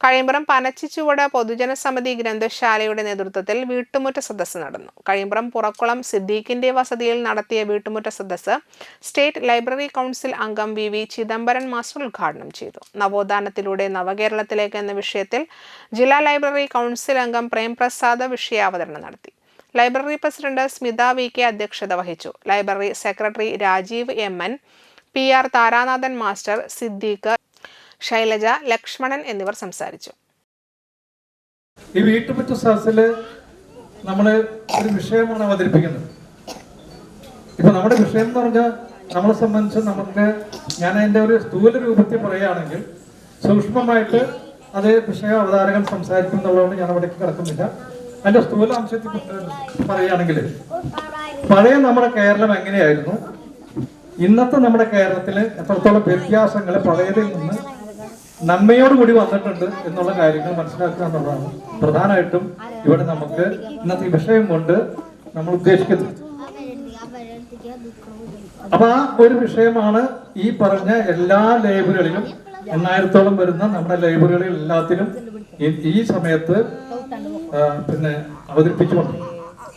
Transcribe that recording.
കഴിമ്പ്രം പനച്ചിച്ചുവട പൊതുജന സമിതി ഗ്രന്ഥശാലയുടെ നേതൃത്വത്തിൽ വീട്ടുമുറ്റ സദസ് നടന്നു. കഴിയമ്പുറം പുറക്കുളം സിദ്ദീഖിന്റെ വസതിയിൽ നടത്തിയ വീട്ടുമുറ്റ സദസ് സ്റ്റേറ്റ് ലൈബ്രറി കൗൺസിൽ അംഗം വി വി ചിദംബരൻ മാസ്റ്റർ ഉദ്ഘാടനം ചെയ്തു. നവോത്ഥാനത്തിലൂടെ നവകേരളത്തിലേക്ക് എന്ന വിഷയത്തിൽ ജില്ലാ ലൈബ്രറി കൗൺസിൽ അംഗം പ്രേംപ്രസാദ് വിഷയാവതരണം നടത്തി. Library president Smitha V K അധ്യക്ഷത വഹിച്ചു. Library secretary Rajeev M N P R Tharanathan master Siddique Shailaja Lakshmanan എന്നിവർ സംസാരിച്ചു. ഈ വീട്ടുമുറ്റ സദസ്സിൽ നമ്മൾ ഒരു വിഷയമാണ് അവതരിപ്പിക്കുന്നത്. ഇപ്പൊ നമ്മുടെ വിഷയം എന്ന് പറഞ്ഞാൽ നമ്മളെ സംബന്ധിച്ച് നമുക്ക് ഞാൻ അതിന്റെ ഒരു സ്ഥൂല രൂപത്തിൽ പറയുകയാണെങ്കിൽ സൂക്ഷ്മമായിട്ട് അത് വിഷയ അവതാരകൻ സംസാരിക്കും എന്നുള്ളതുകൊണ്ട് ഞാൻ അവിടേക്ക് കിടക്കുന്നില്ല. അതിന്റെ സ്ഥൂല അംശത്തിൽ പറയുകയാണെങ്കിൽ പഴയ നമ്മുടെ കേരളം എങ്ങനെയായിരുന്നു? ഇന്നത്തെ നമ്മുടെ കേരളത്തിൽ എത്രത്തോളം വ്യത്യാസങ്ങൾ പഴയതിൽ നിന്ന് നന്മയോടുകൂടി വന്നിട്ടുണ്ട് എന്നുള്ള കാര്യങ്ങൾ മനസ്സിലാക്കുക എന്നുള്ളതാണ്. പ്രധാനമായിട്ടും ഇവിടെ നമുക്ക് ഇന്നത്തെ ഈ വിഷയം കൊണ്ട് നമ്മൾ ഉദ്ദേശിക്കുന്നത്. അപ്പൊ ആ ഒരു വിഷയമാണ് ഈ പറഞ്ഞ എല്ലാ ലൈബ്രറികളിലും എണ്ണായിരത്തോളം വരുന്ന നമ്മുടെ ലൈബ്രറികളിൽ എല്ലാത്തിലും ഈ- സമയത്ത് പിന്നെ അവതരിപ്പിച്ചുകൊണ്ട്.